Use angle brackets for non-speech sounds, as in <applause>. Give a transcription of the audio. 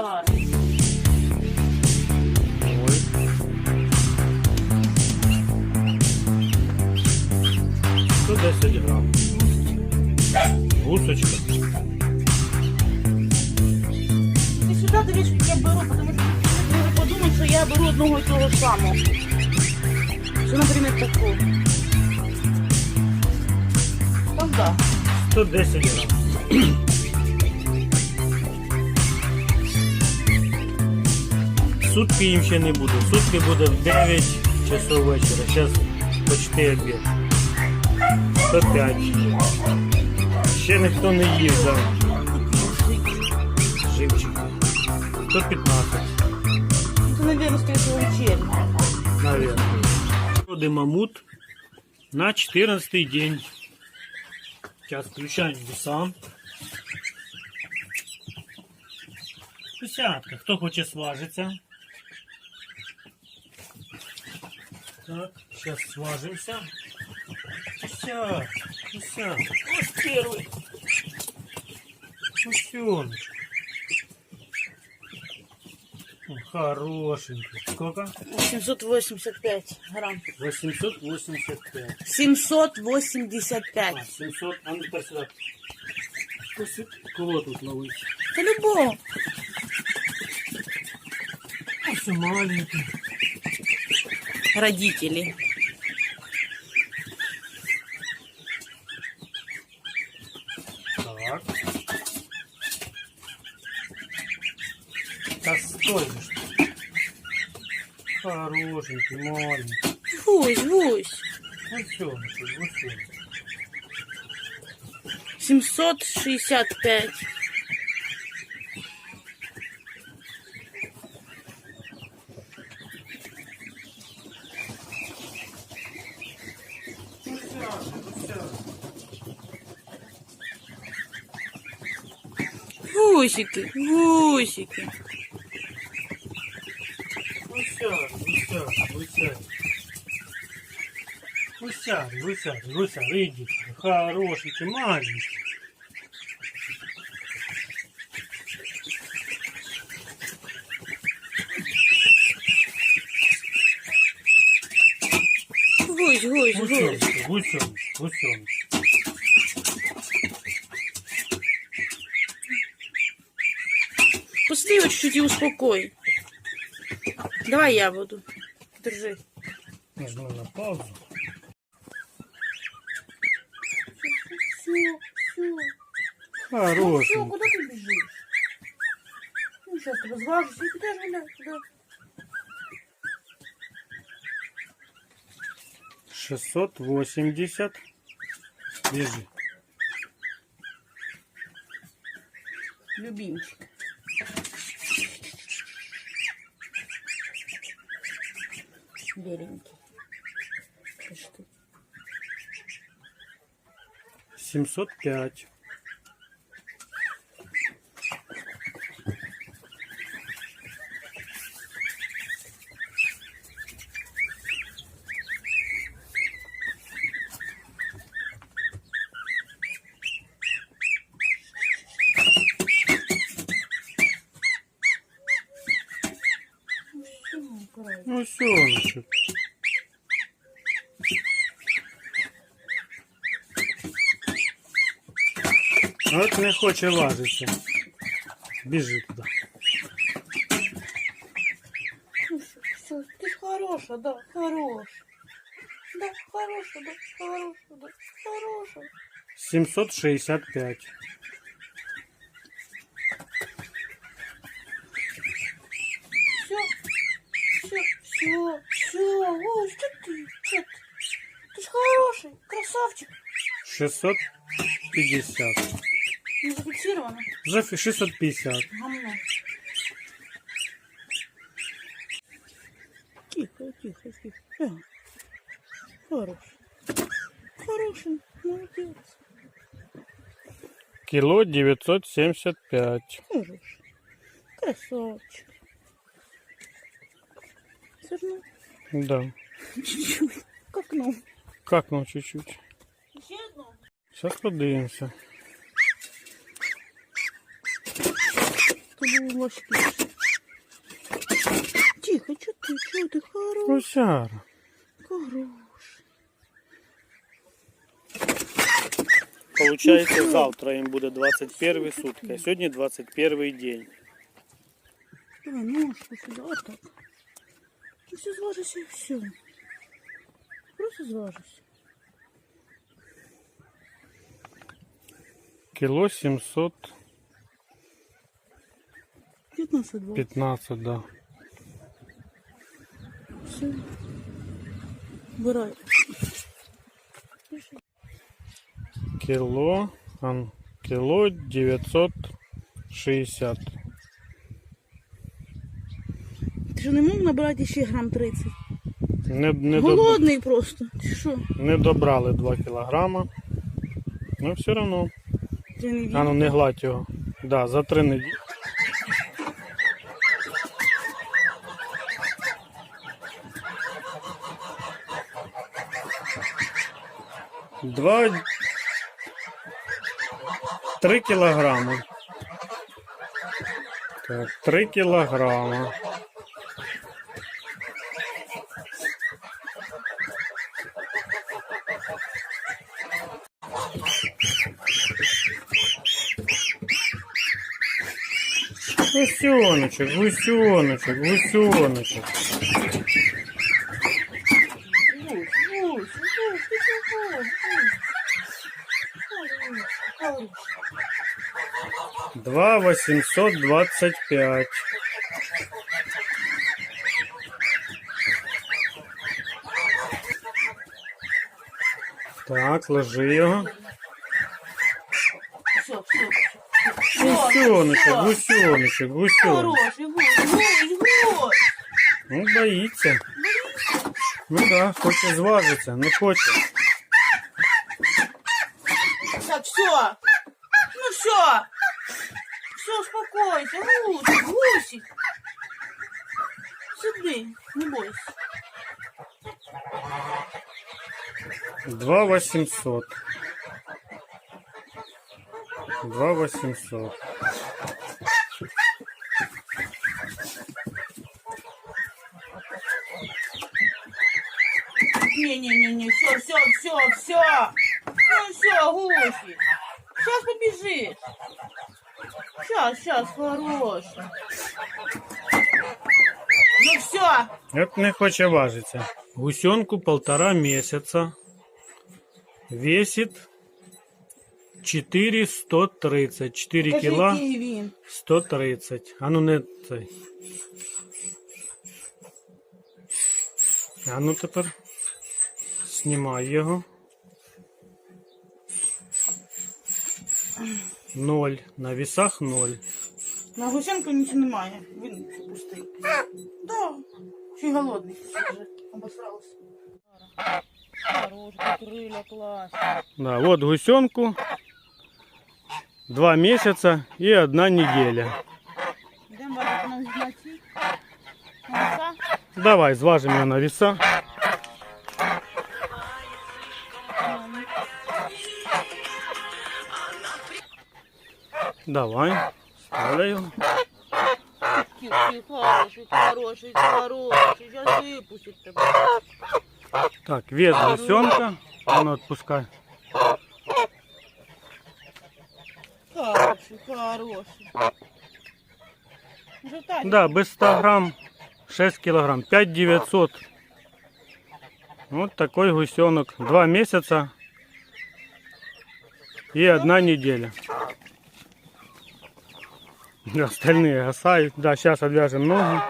Ой. Сто десять грам. Гусочка. Ти сюди дивись, як я беру, тому що люди подумають, що я беру одного і того самого. Що, наприклад, таку. Так, да. 110 грам. Сутки їм ще не буде. Сутки буде в 9 часов вечора. Зараз почти обід. 105. Ще ніхто не їв за живчик. 115, Це, мабуть, скоріше вечірня. наверное. Роди мамут на 14 день. Сейчас включаем десант. Десятка. Хто хоче сважиться? Так, сейчас сважимся. Все, все. Вот первый. Гусеночка. О, Хорошенький. Сколько? 785 грам. 885. 785. А, 700. А ну тепер сюди. Ось Кого тут ловить? Та любого. Ось маленький. Родителі. Так. Да стой же. Хорошенький, маленький. Гусь, гусь. Все, ну все. 765. Гусики, гусики. Ну сядь, ну сядь, ну сядь. Ну сядь, ну сядь, ну сядь, иди. Хорошенький, маленький. Гусь, гусь, гусь. Гусеночка, гусеночка, гусеночка. Пусти его чуть-чуть и успокой. Давай я буду. Держи. Нажму на паузу. Все, все. Все, Хорошенький. куда ты бежишь? Ну, сейчас ты разважишься и куда же гулять, куда? 680. Бежи. Любимчик. Беленький. Что? 705. Ну, все, От не хоче важитися. Біжи туди. Ты ж хорошая, да, хорошая. Да, хорошая, да, хорошая, да, хорошая. 765. Все, все, все, все. Ой, что ты, что ты? Ты ж хороший, красавчик. 650. Не зафиксировано. Вже 650. Гамно. Тихо, тихо, тихо. Ага. Хороший. Хороший, молодец. Кіло 975. Хороший. Красавчик. Зерно. Да. Чуть-чуть. Как нам? Как ну чуть-чуть. Сейчас подивимося. Тут був важкий. Тихо, чого ти, чого ти, хорош. Русяра. Хорош. Получається, завтра їм буде 21 сутки, а сьогодні 21 день. Давай ножку сюди, отак. Ти все зважишся і все. Просто зважишся. Кіло 715, 15-20. да. Все. Вбирай. Кіло, ан, кіло 960. Ти що не мог набрати ще грам 30? Не, не, доб... Голодний просто. Ти що? не добрали 2 кілограма. Ну все одно. Не А ну не гладь його. Да, за три неділі. Два. Три кілограми. Так, три кілограма. Гусеночек, гусеночек, гусеночек. Два восемьсот двадцать пять. Так, ложи. Все, все, все. Гусеночек, гусеночек, гусеночек. Хороший, гусь, гусь, гусь. Ну, боїться. Ну да, хоче зважитися, не хоче. Так, все. Ну все. Все, успокойся. Гусик, гусик. Сиди, не бойся. Два восемьсот. Два восемьсот. Не-не-не-не, все, все, все, все. Ну все, гуси. Сейчас побежишь. Сейчас, сейчас, хороший. Ну все. От не хоче важиться. Гусенку полтора месяца. Весит 430. 4 кіла який він. 130. А ну не цей. А ну тепер знімай його. Ноль. На вісах ноль. На Гусенко нічого немає. Він пустий. Да. Ще й голодний. Вже обосрався. Хороший, крылья классно. Да, вот гусенку. Два месяца и одна неделя. Давай, зважим ее на веса. Давай, ставляю. Кіт, хороший, хороший, хороший. Так, вес гусенка. А ну отпускай. Хороший, хороший. Уже так. Да, без 100 грамм 6 килограмм. 5 900. Вот такой гусенок. Два месяца и одна неделя. <laughs> Остальные гасают. Да, сейчас отвяжем ноги.